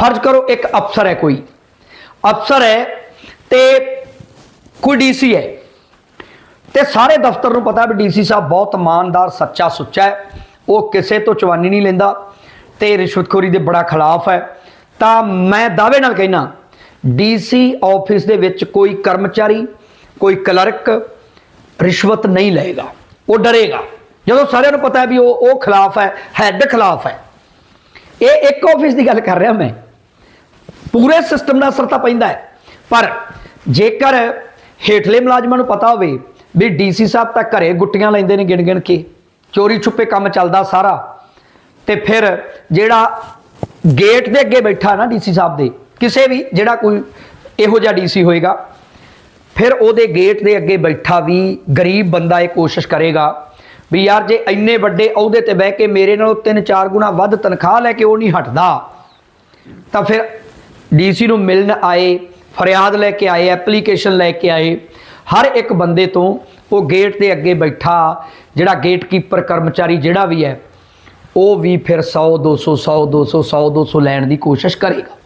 ਫਰਜ਼ ਕਰੋ ਇੱਕ ਅਫਸਰ ਹੈ ਕੋਈ। ਅਫਸਰ ਹੈ ਤੇ ਕੋਈ ਡੀਸੀ ਹੈ। ਤੇ ਸਾਰੇ ਦਫ਼ਤਰ ਨੂੰ ਪਤਾ ਵੀ ਡੀਸੀ ਸਾਹਿਬ ਬਹੁਤ ਇਮਾਨਦਾਰ ਸੱਚਾ ਸੁੱਚਾ ਹੈ। ਉਹ ਕਿਸੇ ਤੋਂ ਚਵਾਨੀ ਨਹੀਂ ਲੈਂਦਾ ਤੇ ਰਿਸ਼ਵਤਖੋਰੀ ਦੇ ਬੜਾ ਖਿਲਾਫ ਹੈ। ਤਾਂ ਮੈਂ ਦਾਅਵੇ ਨਾਲ ਕਹਿਣਾ ਡੀਸੀ ਆਫਿਸ ਦੇ ਵਿੱਚ ਕੋਈ ਕਰਮਚਾਰੀ, ਕੋਈ ਕਲਰਕ ਰਿਸ਼ਵਤ ਨਹੀਂ ਲਏਗਾ। ਉਹ ਡਰੇਗਾ। ਜਦੋਂ ਸਾਰਿਆਂ ਨੂੰ ਪਤਾ ਹੈ ਵੀ ਉਹ ਉਹ ਖਿਲਾਫ ਹੈ, ਹੈੱਡ ਖਿਲਾਫ ਹੈ। ਇਹ ਇੱਕ ਆਫਿਸ ਦੀ ਗੱਲ ਕਰ ਰਿਹਾ ਮੈਂ। ਪੂਰੇ ਸਿਸਟਮ ਦਾ ਅਸਰ ਤਾਂ ਪੈਂਦਾ ਹੈ। ਪਰ ਜੇਕਰ ਹੇਠਲੇ ਮੁਲਾਜ਼ਮਾਂ ਨੂੰ ਪਤਾ ਹੋਵੇ ਵੀ ਡੀਸੀ ਸਾਹਿਬ ਤਾਂ ਘਰੇ ਗੁੱਟੀਆਂ ਲੈਂਦੇ ਨੇ ਗਿਣ ਗਿਣ ਕੇ, ਚੋਰੀ ਛੁਪੇ ਕੰਮ ਚੱਲਦਾ ਸਾਰਾ, ਤੇ ਫਿਰ ਜਿਹੜਾ ਗੇਟ ਦੇ ਅੱਗੇ ਬੈਠਾ ਨਾ ਡੀਸੀ ਸਾਹਿਬ ਦੇ, ਕਿਸੇ ਵੀ ਜਿਹੜਾ ਕੋਈ ਇਹੋ ਜਿਹਾ ਡੀਸੀ ਹੋਏਗਾ, ਫਿਰ ਉਹਦੇ ਗੇਟ ਦੇ ਅੱਗੇ ਬੈਠਾ ਵੀ ਗਰੀਬ ਬੰਦਾ ਇਹ ਕੋਸ਼ਿਸ਼ ਕਰੇਗਾ ਵੀ ਯਾਰ ਜੇ ਇੰਨੇ ਵੱਡੇ ਅਹੁਦੇ ਤੇ ਬਹਿ ਕੇ ਮੇਰੇ ਨਾਲੋਂ ਤਿੰਨ ਚਾਰ ਗੁਣਾ ਵੱਧ ਤਨਖਾਹ ਲੈ ਕੇ ਉਹ ਨਹੀਂ ਹਟਦਾ, ਤਾਂ ਫਿਰ ਡੀਸੀ ਨੂੰ ਮਿਲਣ ਆਏ, ਫਰਿਆਦ ਲੈ ਕੇ ਆਏ, ਐਪਲੀਕੇਸ਼ਨ ਲੈ ਕੇ ਆਏ, ਹਰ ਇੱਕ ਬੰਦੇ ਤੋਂ ਉਹ ਗੇਟ ਦੇ ਅੱਗੇ ਬੈਠਾ, ਜਿਹੜਾ ਗੇਟ ਕੀਪਰ ਕਰਮਚਾਰੀ ਜਿਹੜਾ ਵੀ ਹੈ, ਉਹ ਵੀ ਫਿਰ 100 200 100 200 100 200 ਲੈਣ ਦੀ ਕੋਸ਼ਿਸ਼ ਕਰੇਗਾ।